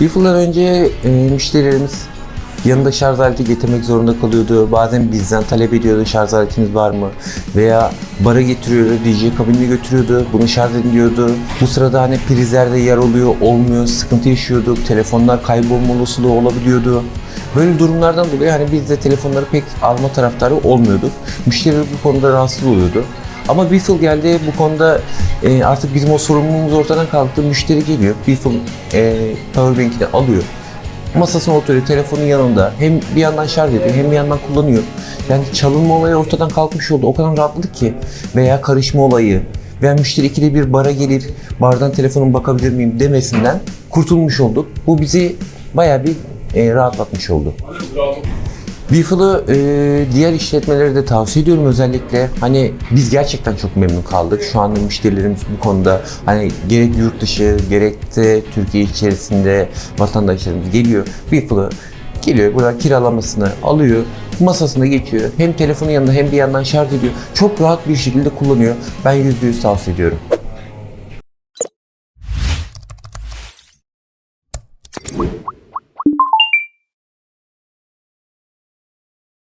Beefle'dan önce e, müşterilerimiz yanında şarj aleti getirmek zorunda kalıyordu. Bazen bizden talep ediyordu şarj aletiniz var mı? Veya bara getiriyordu, DJ kabinine götürüyordu. Bunu şarj edin diyordu. Bu sırada hani prizlerde yer oluyor, olmuyor, sıkıntı yaşıyorduk. Telefonlar kaybolma olasılığı olabiliyordu. Böyle durumlardan dolayı hani biz de telefonları pek alma taraftarı olmuyorduk. Müşteriler bu konuda rahatsız oluyordu. Ama Beefle geldi bu konuda e, artık bizim o sorumluluğumuz ortadan kalktı. Müşteri geliyor, Beefle e, powerbank'ini alıyor. Masasına oturuyor, telefonun yanında. Hem bir yandan şarj ediyor, hem bir yandan kullanıyor. Yani çalınma olayı ortadan kalkmış oldu. O kadar rahatladık ki. Veya karışma olayı. Veya müşteri ikide bir bara gelir, bardan telefonuma bakabilir miyim demesinden kurtulmuş olduk. Bu bizi bayağı bir e, rahatlatmış oldu. Beefle'ı e, diğer işletmelere de tavsiye ediyorum özellikle. Hani biz gerçekten çok memnun kaldık. Şu anda müşterilerimiz bu konuda hani gerek yurt dışı gerek de Türkiye içerisinde vatandaşlarımız geliyor. Beefle'ı geliyor burada kiralamasını alıyor masasına geçiyor. Hem telefonun yanında hem bir yandan şarj ediyor. Çok rahat bir şekilde kullanıyor. Ben %100 tavsiye ediyorum.